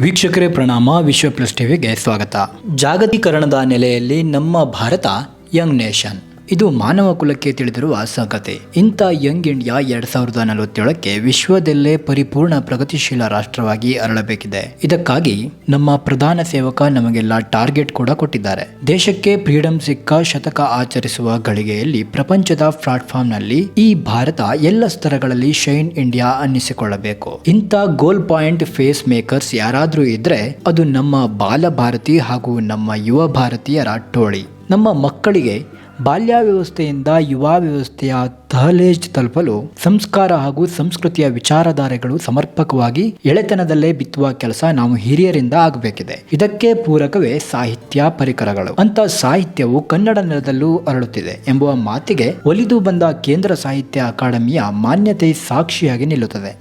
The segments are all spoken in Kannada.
ವೀಕ್ಷಕರೇ ಪ್ರಣಾಮ ವಿಶ್ವ ಪ್ಲಸ್ ಟಿವಿಗೆ ಸ್ವಾಗತ. ಜಾಗತೀಕರಣದ ನೆಲೆಯಲ್ಲಿ ನಮ್ಮ ಭಾರತ ಯಂಗ್ ನೇಷನ್ ಇದು ಮಾನವ ಕುಲಕ್ಕೆ ತಿಳಿದಿರುವ ಸಂಗತಿ. ಇಂಥ ಯಂಗ್ ಇಂಡಿಯಾ ಎರಡ್ ಸಾವಿರದ ನಲವತ್ತೇಳಕ್ಕೆ ವಿಶ್ವದಲ್ಲೇ ಪರಿಪೂರ್ಣ ಪ್ರಗತಿಶೀಲ ರಾಷ್ಟ್ರವಾಗಿ ಅರಳಬೇಕಿದೆ. ಇದಕ್ಕಾಗಿ ನಮ್ಮ ಪ್ರಧಾನ ಸೇವಕ ನಮಗೆಲ್ಲ ಟಾರ್ಗೆಟ್ ಕೂಡ ಕೊಟ್ಟಿದ್ದಾರೆ. ದೇಶಕ್ಕೆ ಫ್ರೀಡಂ ಸಿಕ್ಕ ಶತಕ ಆಚರಿಸುವ ಗಳಿಗೆಯಲ್ಲಿ ಪ್ರಪಂಚದ ಪ್ಲಾಟ್ಫಾರ್ಮ್ನಲ್ಲಿ ಈ ಭಾರತ ಎಲ್ಲ ಸ್ತರಗಳಲ್ಲಿ ಶೈನ್ ಇಂಡಿಯಾ ಅನ್ನಿಸಿಕೊಳ್ಳಬೇಕು. ಇಂಥ ಗೋಲ್ ಪಾಯಿಂಟ್ ಫೇಸ್ ಮೇಕರ್ಸ್ ಯಾರಾದರೂ ಇದ್ರೆ ಅದು ನಮ್ಮ ಬಾಲ ಭಾರತಿ ಹಾಗೂ ನಮ್ಮ ಯುವ ಭಾರತೀಯರ ಟೋಳಿ. ನಮ್ಮ ಮಕ್ಕಳಿಗೆ ಬಾಲ್ಯ ವ್ಯವಸ್ಥೆಯಿಂದ ಯುವ ವ್ಯವಸ್ಥೆಯ ದಹಲೇಜ್ ತಲುಪಲು ಸಂಸ್ಕಾರ ಹಾಗೂ ಸಂಸ್ಕೃತಿಯ ವಿಚಾರಧಾರೆಗಳು ಸಮರ್ಪಕವಾಗಿ ಎಳೆತನದಲ್ಲೇ ಬಿತ್ತುವ ಕೆಲಸ ನಾವು ಹಿರಿಯರಿಂದ ಆಗಬೇಕಿದೆ. ಇದಕ್ಕೆ ಪೂರಕವೇ ಸಾಹಿತ್ಯ ಪರಿಕರಗಳು. ಅಂತ ಸಾಹಿತ್ಯವು ಕನ್ನಡ ನೆಲದಲ್ಲೂ ಅರಳುತ್ತಿದೆ ಎಂಬುವ ಮಾತಿಗೆ ಒಲಿದು ಬಂದ ಕೇಂದ್ರ ಸಾಹಿತ್ಯ ಅಕಾಡೆಮಿಯ ಮಾನ್ಯತೆ ಸಾಕ್ಷಿಯಾಗಿ ನಿಲ್ಲುತ್ತದೆ.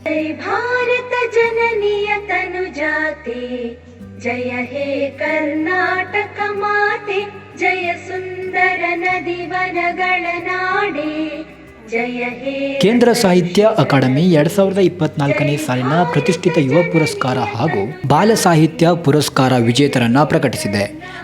ಜಯ ಹೇ ಕರ್ನಾಟಕ ಮಾತೆ. ಜಯ ಸುಂದರ ನದಿ ವನಗಳ ನಾಡೇ. ಕೇಂದ್ರ ಸಾಹಿತ್ಯ ಅಕಾಡೆಮಿ ಎರಡ್ ಸಾವಿರದ ಇಪ್ಪತ್ನಾಲ್ಕನೇ ಸಾಲಿನ ಪ್ರತಿಷ್ಠಿತ ಯುವ ಪುರಸ್ಕಾರ ಹಾಗೂ ಬಾಲ ಸಾಹಿತ್ಯ ಪುರಸ್ಕಾರ ವಿಜೇತರನ್ನ ಪ್ರಕಟಿಸಿದೆ.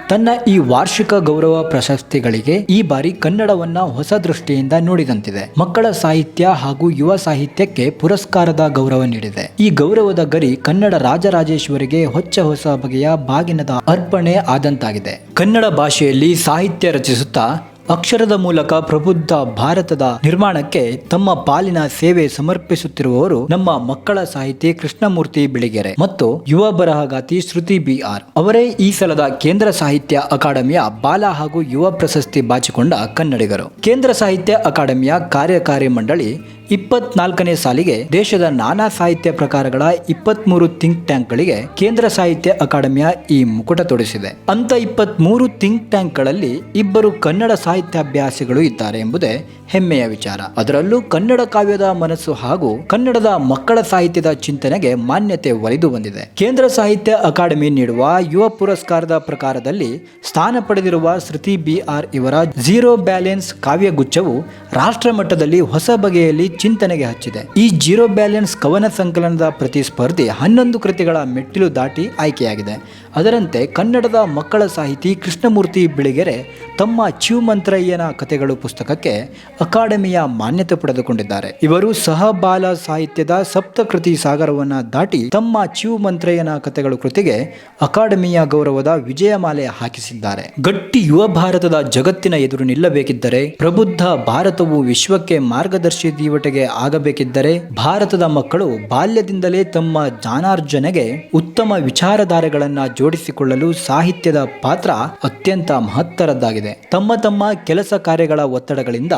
ತನ್ನ ಈ ವಾರ್ಷಿಕ ಗೌರವ ಪ್ರಶಸ್ತಿಗಳಿಗೆ ಈ ಬಾರಿ ಕನ್ನಡವನ್ನ ಹೊಸ ದೃಷ್ಟಿಯಿಂದ ನೋಡಿದಂತಿದೆ. ಮಕ್ಕಳ ಸಾಹಿತ್ಯ ಹಾಗೂ ಯುವ ಸಾಹಿತ್ಯಕ್ಕೆ ಪುರಸ್ಕಾರದ ಗೌರವ ನೀಡಿದೆ. ಈ ಗೌರವದ ಗರಿ ಕನ್ನಡ ರಾಜರಾಜೇಶ್ವರಿಗೆ ಹೊಚ್ಚ ಹೊಸ ಬಗೆಯ ಬಾಗಿನದ ಅರ್ಪಣೆ ಆದಂತಾಗಿದೆ. ಕನ್ನಡ ಭಾಷೆಯಲ್ಲಿ ಸಾಹಿತ್ಯ ರಚಿಸುತ್ತಾ ಅಕ್ಷರದ ಮೂಲಕ ಪ್ರಬುದ್ಧ ಭಾರತದ ನಿರ್ಮಾಣಕ್ಕೆ ತಮ್ಮ ಪಾಲಿನ ಸೇವೆ ಸಮರ್ಪಿಸುತ್ತಿರುವವರು ನಮ್ಮ ಮಕ್ಕಳ ಸಾಹಿತಿ ಕೃಷ್ಣಮೂರ್ತಿ ಬಿಳಿಗೆರೆ ಮತ್ತು ಯುವ ಬರಹಗಾತಿ ಶ್ರುತಿ ಬಿ ಆರ್ ಅವರೇ ಈ ಸಲದ ಕೇಂದ್ರ ಸಾಹಿತ್ಯ ಅಕಾಡೆಮಿಯ ಬಾಲ ಹಾಗೂ ಯುವ ಪ್ರಶಸ್ತಿ ಬಾಚಿಕೊಂಡ ಕನ್ನಡಿಗರು. ಕೇಂದ್ರ ಸಾಹಿತ್ಯ ಅಕಾಡೆಮಿಯ ಕಾರ್ಯಕಾರಿ ಮಂಡಳಿ ಇಪ್ಪತ್ನಾಲ್ಕನೇ ಸಾಲಿಗೆ ದೇಶದ ನಾನಾ ಸಾಹಿತ್ಯ ಪ್ರಕಾರಗಳ ಇಪ್ಪತ್ಮೂರು ಥಿಂಕ್ ಟ್ಯಾಂಕ್ಗಳಿಗೆ ಕೇಂದ್ರ ಸಾಹಿತ್ಯ ಅಕಾಡೆಮಿಯ ಈ ಮುಕುಟ ತೊಡಿಸಿದೆ. ಅಂತ ಇಪ್ಪತ್ಮೂರು ಥಿಂಕ್ ಟ್ಯಾಂಕ್ಗಳಲ್ಲಿ ಇಬ್ಬರು ಕನ್ನಡ ಸಾಹಿತ್ಯಾಭ್ಯಾಸಿಗಳು ಇದ್ದಾರೆ ಎಂಬುದೇ ಹೆಮ್ಮೆಯ ವಿಚಾರ. ಅದರಲ್ಲೂ ಕನ್ನಡ ಕಾವ್ಯದ ಮನಸ್ಸು ಹಾಗೂ ಕನ್ನಡದ ಮಕ್ಕಳ ಸಾಹಿತ್ಯದ ಚಿಂತನೆಗೆ ಮಾನ್ಯತೆ ಒಲಿದು ಬಂದಿದೆ. ಕೇಂದ್ರ ಸಾಹಿತ್ಯ ಅಕಾಡೆಮಿ ನೀಡುವ ಯುವ ಪುರಸ್ಕಾರದ ಪ್ರಕಾರದಲ್ಲಿ ಸ್ಥಾನ ಪಡೆದಿರುವ ಶ್ರುತಿ ಬಿ ಆರ್ ಇವರ ಝೀರೋ ಬ್ಯಾಲೆನ್ಸ್ ಕಾವ್ಯಗುಚ್ಛವು ರಾಷ್ಟ್ರ ಮಟ್ಟದಲ್ಲಿ ಹೊಸ ಬಗೆಯಲ್ಲಿ ಚಿಂತನೆಗೆ ಹಚ್ಚಿದೆ. ಈ ಜೀರೋ ಬ್ಯಾಲೆನ್ಸ್ ಕವನ ಸಂಕಲನದ ಪ್ರತಿಸ್ಪರ್ಧಿ ಹನ್ನೊಂದು ಕೃತಿಗಳ ಮೆಟ್ಟಿಲು ದಾಟಿ ಆಯ್ಕೆಯಾಗಿದೆ. ಅದರಂತೆ ಕನ್ನಡದ ಮಕ್ಕಳ ಸಾಹಿತಿ ಕೃಷ್ಣಮೂರ್ತಿ ಬಿಳಿಗೆರೆ ತಮ್ಮ ಚಿವಮಂತ್ರಯ್ಯನ ಕಥೆಗಳು ಪುಸ್ತಕಕ್ಕೆ ಅಕಾಡೆಮಿಯ ಮಾನ್ಯತೆ ಪಡೆದುಕೊಂಡಿದ್ದಾರೆ. ಇವರು ಸಹಬಾಲ ಸಾಹಿತ್ಯದ ಸಪ್ತಕೃತಿ ಸಾಗರವನ್ನ ದಾಟಿ ತಮ್ಮ ಚಿವಮಂತ್ರಯ್ಯನ ಕಥೆಗಳು ಕೃತಿಗೆ ಅಕಾಡೆಮಿಯ ಗೌರವದ ವಿಜಯಮಾಲೆ ಹಾಕಿಸಿದ್ದಾರೆ. ಗಟ್ಟಿ ಯುವ ಭಾರತದ ಜಗತ್ತಿನ ಎದುರು ನಿಲ್ಲಬೇಕಿದ್ದರೆ ಪ್ರಬುದ್ಧ ಭಾರತವು ವಿಶ್ವಕ್ಕೆ ಮಾರ್ಗದರ್ಶಿ ದೀವಟೆಗೆ ಆಗಬೇಕಿದ್ದರೆ ಭಾರತದ ಮಕ್ಕಳು ಬಾಲ್ಯದಿಂದಲೇ ತಮ್ಮ ಜ್ಞಾನಾರ್ಜನೆಗೆ ಉತ್ತಮ ವಿಚಾರಧಾರೆಗಳನ್ನ ಜೋಡಿಸಿಕೊಳ್ಳಲು ಸಾಹಿತ್ಯದ ಪಾತ್ರ ಅತ್ಯಂತ ಮಹತ್ತರದ್ದಾಗಿದೆ. ತಮ್ಮ ತಮ್ಮ ಕೆಲಸ ಕಾರ್ಯಗಳ ಒತ್ತಡಗಳಿಂದ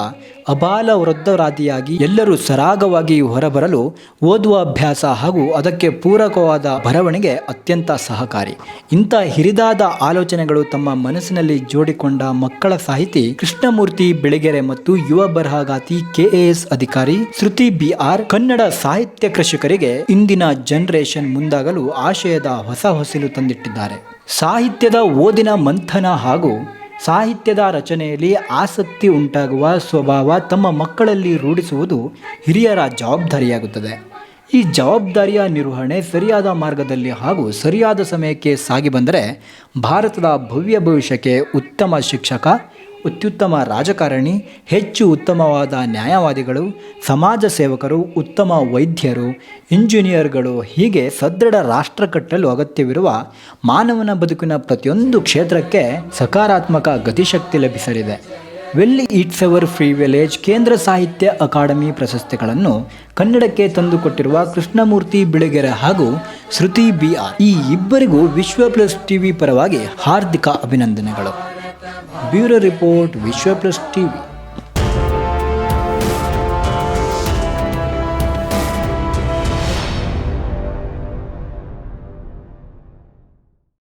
ಅಬಾಲ ವೃದ್ಧರಾದಿಯಾಗಿ ಎಲ್ಲರೂ ಸರಾಗವಾಗಿ ಹೊರಬರಲು ಓದುವ ಅಭ್ಯಾಸ ಹಾಗೂ ಅದಕ್ಕೆ ಪೂರಕವಾದ ಬರವಣಿಗೆ ಅತ್ಯಂತ ಸಹಕಾರಿ. ಇಂಥ ಹಿರಿದಾದ ಆಲೋಚನೆಗಳು ತಮ್ಮ ಮನಸ್ಸಿನಲ್ಲಿ ಜೋಡಿಕೊಂಡ ಮಕ್ಕಳ ಸಾಹಿತಿ ಕೃಷ್ಣಮೂರ್ತಿ ಬೆಳಗೆರೆ ಮತ್ತು ಯುವ ಬರಹಗಾತಿ ಕೆಎಎಸ್ ಅಧಿಕಾರಿ ಶ್ರುತಿ ಬಿ ಆರ್ ಕನ್ನಡ ಸಾಹಿತ್ಯ ಕೃಷಿಕರಿಗೆ ಇಂದಿನ ಜನರೇಷನ್ ಮುಂದಾಗಲು ಆಶಯದ ಹೊಸ ಹೊಸಿಲು ತಂದಿಟ್ಟಿದ್ದಾರೆ. ಸಾಹಿತ್ಯದ ಓದಿನ ಮಂಥನ ಹಾಗೂ ಸಾಹಿತ್ಯದ ರಚನೆಯಲ್ಲಿ ಆಸಕ್ತಿ ಉಂಟಾಗುವ ಸ್ವಭಾವ ತಮ್ಮ ಮಕ್ಕಳಲ್ಲಿ ರೂಢಿಸುವುದು ಹಿರಿಯರ ಜವಾಬ್ದಾರಿಯಾಗುತ್ತದೆ. ಈ ಜವಾಬ್ದಾರಿಯ ನಿರ್ವಹಣೆ ಸರಿಯಾದ ಮಾರ್ಗದಲ್ಲಿ ಹಾಗೂ ಸರಿಯಾದ ಸಮಯಕ್ಕೆ ಸಾಗಿ ಬಂದರೆ ಭಾರತದ ಭವ್ಯ ಭವಿಷ್ಯಕ್ಕೆ ಉತ್ತಮ ಶಿಕ್ಷಕ ಅತ್ಯುತ್ತಮ ರಾಜಕಾರಣಿ, ಹೆಚ್ಚು ಉತ್ತಮವಾದ ನ್ಯಾಯವಾದಿಗಳು, ಸಮಾಜ ಸೇವಕರು, ಉತ್ತಮ ವೈದ್ಯರು, ಇಂಜಿನಿಯರ್ಗಳು ಹೀಗೆ ಸದೃಢ ರಾಷ್ಟ್ರ ಕಟ್ಟಲು ಅಗತ್ಯವಿರುವ ಮಾನವನ ಬದುಕಿನ ಪ್ರತಿಯೊಂದು ಕ್ಷೇತ್ರಕ್ಕೆ ಸಕಾರಾತ್ಮಕ ಗತಿಶಕ್ತಿ ಲಭಿಸಲಿದೆ. ವೆಲ್ಲಿ ಇಟ್ಸ್ ಅವರ್ ಫ್ರೀ ವಿಲೇಜ್ ಕೇಂದ್ರ ಸಾಹಿತ್ಯ ಅಕಾಡೆಮಿ ಪ್ರಶಸ್ತಿಗಳನ್ನು ಕನ್ನಡಕ್ಕೆ ತಂದುಕೊಟ್ಟಿರುವ ಕೃಷ್ಣಮೂರ್ತಿ ಬಿಳಿಗೆರೆ ಹಾಗೂ ಶ್ರುತಿ ಬಿ ಆರ್ ಈ ಇಬ್ಬರಿಗೂ ವಿಶ್ವ ಪ್ಲಸ್ ಟಿವಿ ಪರವಾಗಿ ಹಾರ್ದಿಕ ಅಭಿನಂದನೆಗಳು. Bureau report Vishwa plus TV